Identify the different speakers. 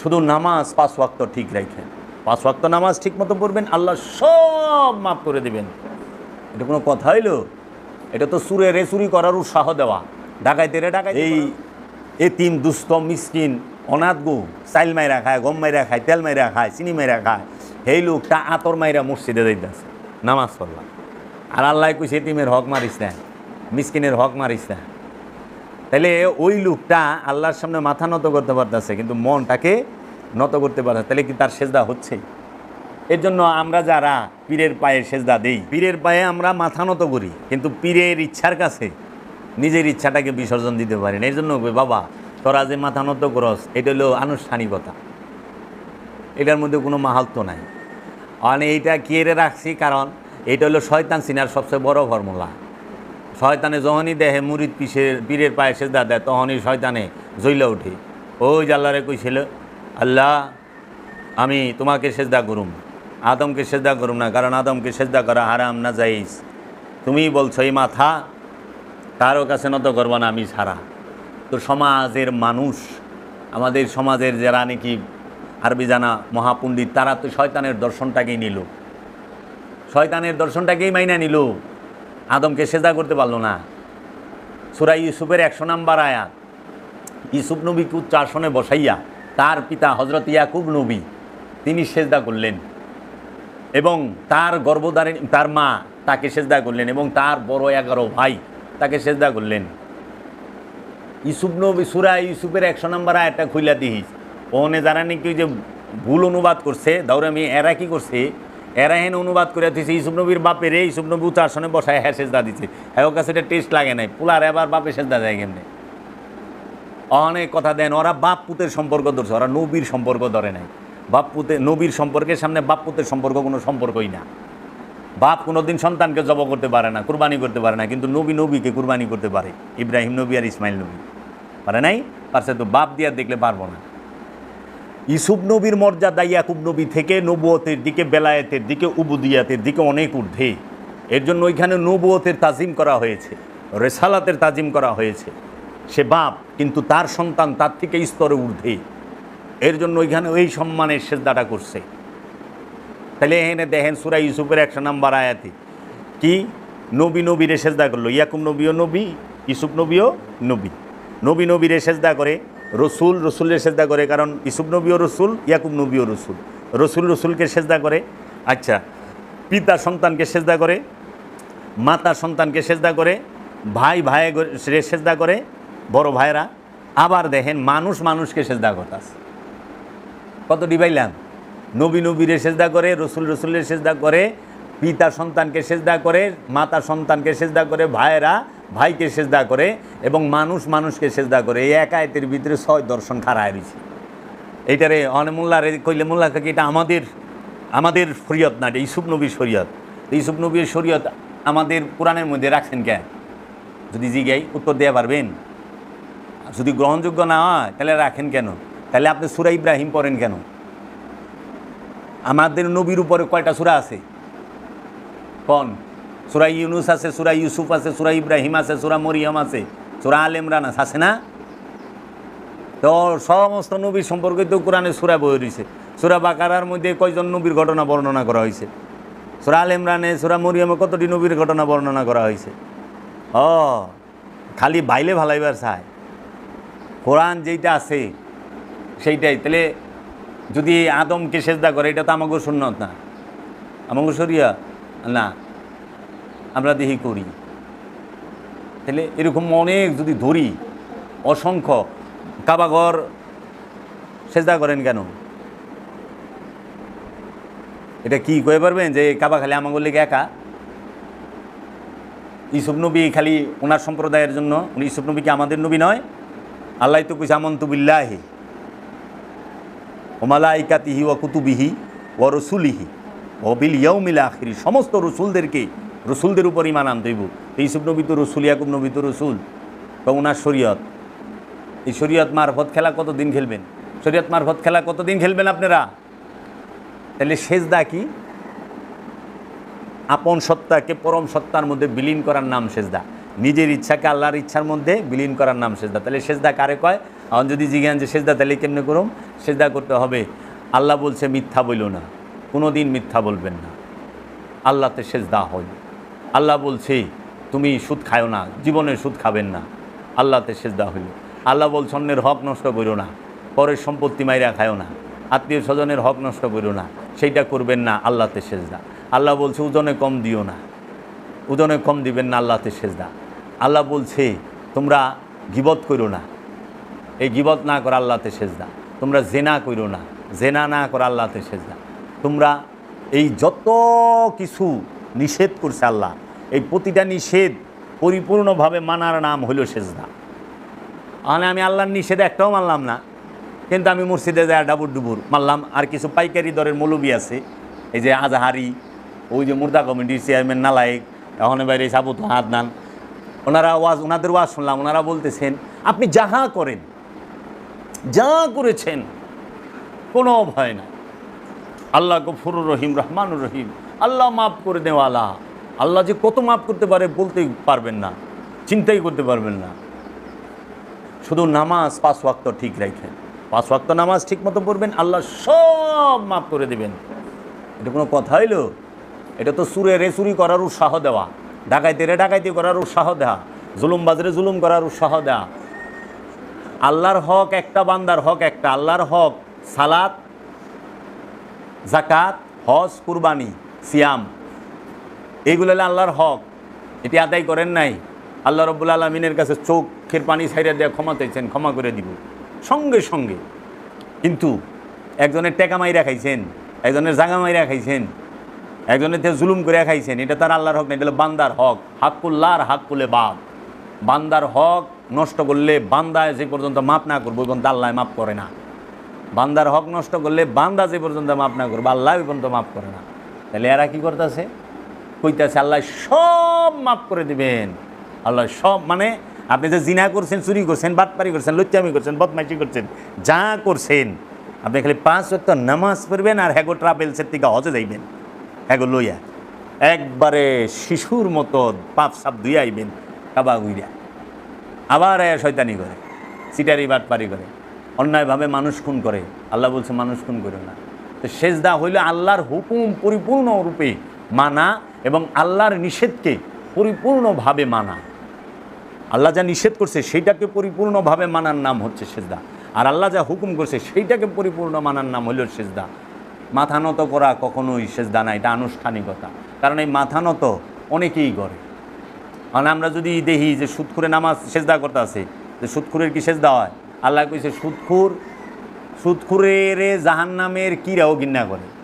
Speaker 1: শুধু নামাজ পাঁচ ওয়াক্ত ঠিক রাখেন পাঁচ ওয়াক্ত নামাজ ঠিক মতো পড়বেন আল্লাহ সব মাফ করে দেবেন। এটা কোনো কথা হইল? এটা তো সুরে রে চুরি করার উৎসাহ দেওয়া। ডাকাইতে রে ডাকাই এই এতিম দুস্থ মিসকিন অনাথ গু চাইল মাইরা খায় গম মাইরা খায় তেল মাইরা খায় চিনি মাইরা খায়। এই লোকটা আতর মাইরা মসজিদে যাইতেছে নামাজ পড়লাম আর আল্লাহ কইছে এতিমের হক মারিস না মিসকিনের হক মারিস না। তাহলে ওই লোকটা আল্লাহর সামনে মাথা নত করতে পারতেছে, কিন্তু মনটাকে নত করতে পারছে তাহলে কি তার সেজদা হচ্ছে এর জন্য আমরা যারা পীরের পায়ে সেজদা দেই, পীরের পায়ে আমরা মাথা নত করি, কিন্তু পীরের ইচ্ছার কাছে নিজের ইচ্ছাটাকে বিসর্জন দিতে পারি না। এই জন্য বাবা, তোরা যে মাথা নত করস, এটা হলো আনুষ্ঠানিকতা। এটার মধ্যে কোনো মাহাত্ম নাই। মানে এইটা কিয়েরে রাখছি কারণ এটা হলো শয়তান সিনার সবচেয়ে বড় ফর্মুলা। শয়তানে যখনই দেহে মুরিদ পিসের, পীরের পায়ে সেজদা দেয়, তখনই শয়তানে জইলা উঠে ওই যে আল্লাহরে কইছিল, আল্লাহ, আমি তোমাকে সেজদা করুম, আদমকে সেজদা করুম না, কারণ আদমকে সেজদা করা হারাম না যাইস তুমি বলছো, এই মাথা কারও কাছে নত করব না, আমি সারা তো সমাজের মানুষ, আমাদের সমাজের যারা নাকি আরবি জানা মহাপণ্ডিত, তারা তো শয়তানের দর্শনটাকেই নিল। শয়তানের দর্শনটাকেই মাইনা নিল। আদমকে সেজা করতে পারল না। সুরা ইউসুফের একশো নাম্বার আয়াত। ইউসুফ নবীকে উচ্চ আসনে বসাইয়া তার পিতা হজরত ইয়াকুব নবী, তিনি সেজদা করলেন। এবং তার গর্ভধারী তার মা তাকে সেজদা করলেন এবং তার বড় এগারো ভাই তাকে সেজদা করলেন। ইউসুফ নবী, সুরা ইউসুফের একশো নম্বর আয়টা খুইলা দিস ওনে যারা নাকি যে ভুল অনুবাদ করছে দৌড়ামি এরা কি করছে এরা হেন অনুবাদ করে দিছে, ইসুফ নবীর বাপের এই ইসুফ নবী উচ্চ আসনে বসায় হ্যাঁ সেজদা দিচ্ছে হ্যাঁ ওর কাছে এটা টেস্ট লাগে নাই। পুলার এবার বাপে সেজদা দেয় কেমনে? অনেক কথা দেন, ওরা বাপ পুতের সম্পর্ক ধরছে, ওরা নবীর সম্পর্ক ধরে নাই। বাপ পুতে নবীর সম্পর্কের সামনে বাপ পুতের সম্পর্ক কোনো সম্পর্কই না। বাপ কোনোদিন সন্তানকে জব করতে পারে না, কুরবানি করতে পারে না, কিন্তু নবী নবীকে কুরবানি করতে পারে। ইব্রাহিম নবী আর ইসমাইল নবী। পারে নাই? পারছে তো বাপ দিয়া দেখলে পারব না। ইসুফ নবীর মর্যাদা ইয়াকুব নবী থেকে নবুয়তের দিকে, বেলায়েতের দিকে, উবুদিয়াতের দিকে অনেক ঊর্ধ্বে। এর জন্য ওইখানে নবুয়তের তাজিম করা হয়েছে, রেসালাতের তাজিম করা হয়েছে। সে বাপ, কিন্তু তার সন্তান তার থেকে স্তরে ঊর্ধ্বে। এর জন্য ওইখানে ওই সম্মানের সেজদাটা করছে। তাহলে এখানে দেখেন সুরা ইউসুফের একশো নাম্বার আয়াতে, কি? নবী নবীরে সেজদা করল, ইয়াকুব নবীও নবী, ইসুফ নবীও নবী। নবী নবীরে সেজদা করে রসুল রসুলের সেজদা করে, কারণ ইসুফ নবীও রসুল, ইয়াকুব নবীও রসুল। রসুল রসুলকে সেজদা করে আচ্ছা পিতা সন্তানকে সেজদা করে, মাতা সন্তানকে সেজদা করে, ভাই ভাই সেজদা করে, বড় ভাইরা আবার দেখেন মানুষ মানুষকে সেজদা করতেছে। কত ডিবাইলাম? নবী নবীরে সেজদা করে, রসুল রসুলের সেজদা করে, পিতা সন্তানকে সেজদা করে, মাতা সন্তানকে সেজদা করে, ভাইয়েরা ভাইকে সেজদা করে এবং মানুষ মানুষকে সেজদা করে, এই এক আয়তের ভিতরে ছয় দর্শন খাড়ায় রয়েছে এইটারে অনে মোল্লা রে কইলে মোল্লা থেকে এটা আমাদের আমাদের শরীয়ত না, এটা ইসুফ নবীর শরীয়ত। ইসুফ নবীর শরীয়ত আমাদের কোরআনের মধ্যে রাখছেন কেন? যদি জিগাই উত্তর দেওয়া পারবেন? যদি গ্রহণযোগ্য না হয়, তাহলে রাখেন কেন? তাহলে আপনি সুরা ইব্রাহিম পড়েন কেন? আমাদের নবীর উপরে কয়টা সুরা আছে? কন? সুরা ইউনুস আছে, সুরা ইউসুফ আছে, সুরা ইব্রাহিম আছে, সুরা মরিয়ম আছে, সুরা আল ইমরান আছে না? তো সমস্ত নবীর সম্পর্কে তো কোরআনে সুরা বই রয়েছে সুরা বাকারার মধ্যে কয়জন নবীর ঘটনা বর্ণনা করা হয়েছে? সুরা আল ইমরানে, সুরা মরিয়মে কতটি নবীর ঘটনা বর্ণনা করা হয়েছে? ও, খালি বাইলে ভালাইবার চায় কোরআন যেইটা আছে, সেইটাই। তাহলে যদি আদমকে সেজদা করে, এটা তো আমাকে সুন্নত না। আমাকে সরিয়া না। আমরা দেহি করি। তাহলে এরকম অনেক যদি ধরি, অসংখ্য কাবাঘর সেজদা করেন কেন? এটা কি কয়ে পারবেন যে কাবা খালি আমাকে লেগে একা? ইসুফ নবী খালি ওনার সম্প্রদায়ের জন্য, উনি ইসুফ নবী কি আমাদের নবী নয়? আল্লাহ তো কুইছে, আমন্তু বিল্লাহি ওমালাইকাতিহি ও কুতুবিহি ও রসুলিহি ও বিল ইয়ৌমিল আখিরি। সমস্ত রসুলদেরকে রসুলদের উপর ইমান আনতে হইব। ইসুফ নবী তো রসুল, ইয়াকুব নবী তো রসুল, বা ওনার শরীয়ত। এই শরীয়ত মারফত খেলা কতদিন খেলবেন? শরীয়ত মারফত খেলা কতদিন খেলবেন আপনারা? তাহলে সেজদা কি? আপন সত্তাকে পরম সত্তার মধ্যে বিলীন করার নাম সেজদা। নিজের ইচ্ছাকে আল্লাহর ইচ্ছার মধ্যে বিলীন করার নাম সেজদা। তাহলে সেজদা কারে কয়? এখন যদি জিজ্ঞান যে সেজদা তাহলে কেমনে করুম? সেজদা করতে হবে। আল্লাহ বলছে, মিথ্যা বইল না। কোনো দিন মিথ্যা বলবেন না। আল্লাহতে সেজদা হয়। আল্লাহ বলছে, তুমি সুদ খাও না, জীবনে সুদ খাবেন না। আল্লাহতে সেজদা হইল। আল্লাহ বলছে অন্যের হক নষ্ট করো না, পরের সম্পত্তি মাইরা খায়ও না, আত্মীয় স্বজনের হক নষ্ট করো না, সেইটা করবেন না, আল্লাহতে সেজদা। আল্লাহ বলছে ওজনে কম দিও না ওজনে কম দিবেন না, আল্লাহতে সেজদা। আল্লাহ বলছে, তোমরা গিবত করো না, এই গিবত না করা আল্লাহতে সেজদা। তোমরা জেনা করো না, জেনা না করা আল্লাহতে সেজদা। তোমরা এই যত কিছু নিষেধ করছে আল্লাহ। এই প্রতিটা নিষেধ পরিপূর্ণভাবে মানার নাম হইল সেজদা। মানে আমি আল্লাহর নিষেধ একটাও মানলাম না, কিন্তু আমি মসজিদে যাই ডাবুর ডুবুর মানলাম। আর কিছু পাইকারি দরের মৌলবি আছে, এই যে আজাহারি, ওই যে মুর্দা কমিটির চেয়ারম্যান নালায়েক, এখন বাইরে সাবুত হাতনান ওনারা ওয়াজ, ওনাদের ওয়াজ শুনলাম, ওনারা বলতেছেন, আপনি যাহা করেন, যা করেছেন, কোনো ভয় না আল্লাহ গফুরুর রহিম, রহমানুর রহিম আল্লাহ মাফ করে দেওয়ালা আল্লাহ যে কত মাফ করতে পারে বলতেই পারবেন না, চিন্তাই করতে পারবেন না। শুধু নামাজ পাঁচ ওয়াক্ত ঠিক রাখেন পাঁচ ওয়াক্ত নামাজ ঠিক মতো পড়বেন, আল্লাহ সব মাফ করে দেবেন। এটা কোনো কথা হইল? এটা তো সুরে রে চুরি করার উৎসাহ দেওয়া। ডাকাইতে রে ডাকাইতি করার উৎসাহ দেওয়া। জুলুম বাজরে জুলুম করার উৎসাহ দেওয়া। আল্লাহর হক একটা, বান্দার হক একটা। আল্লাহর হক সালাত জাকাত হজ, কুরবানি। সিয়াম। এইগুলো হলে আল্লাহর হক। এটি আদায় করেন নাই। আল্লাহ রব্বুল আলমিনের কাছে চোখের পানি ছাইড়া দেওয়া ক্ষমা চাইছেন, ক্ষমা করে দিব। সঙ্গে সঙ্গে। কিন্তু একজনের টেকা মাইরা খাইছেন, একজনের জাগা মাইরা খাইছেন, একজনের থেকে জুলুম করে খাইছেন, এটা তার আল্লাহর হক না, এটা হলো বান্দার হক। হাক্কুল্লাহর হাক্কুলে বাপ বান্দার হক নষ্ট করলে বান্দায় যে পর্যন্ত মাপ না করব পর্যন্ত আল্লাহ মাপ করে না। বান্দার হক নষ্ট করলে বান্দা যে পর্যন্ত মাপ না করবে, আল্লাহ পর্যন্ত মাপ করে না। তাহলে এরা কী করতেছে? কইতাছে, আল্লাহ সব মাফ করে দিবেন। আল্লাহ সব মানে আপনি যে জিনা করছেন, চুরি করছেন, বাটপারি করছেন, লুচ্চামি করছেন, বদমাইশি করছেন, যা করছেন, আপনি খালি পাঁচ ওয়াক্ত নামাজ পড়বেন আর হ্যাগো ট্রাভেলসের থেকে হজে যাইবেন। হ্যাগো লইয়া। একবারে শিশুর মতো পাপ সাপ ধুয়ে আইবেন, কাবা গুইরা আবার শয়তানি করে, সিটারি বাটপারি করে। অন্যায়ভাবে মানুষ খুন করে। আল্লাহ বলছে, মানুষ খুন করে না। তো সেজদা হইলে আল্লাহর হুকুম পরিপূর্ণ রূপে মানা এবং আল্লাহর নিষেধকে পরিপূর্ণভাবে মানা। আল্লাহ যা নিষেধ করছে সেইটাকে পরিপূর্ণভাবে মানার নাম হচ্ছে সেজদা। আর আল্লাহ যা হুকুম করছে সেইটাকে পরিপূর্ণ মানার নাম হইল সেজদা। মাথা নত করা কখনোই সেজদা না, এটা আনুষ্ঠানিকতা। কারণ এই মাথা নত অনেকেই করে। মানে আমরা যদি দেখি যে সুদখুরে নামাজ সেজদা করতে আছে যে সুদখুরের কি সেজদা হয়? আল্লাহ কইছে সুদখুর সুদখুরের জাহান্নামের কিরাও ঘৃণা করে।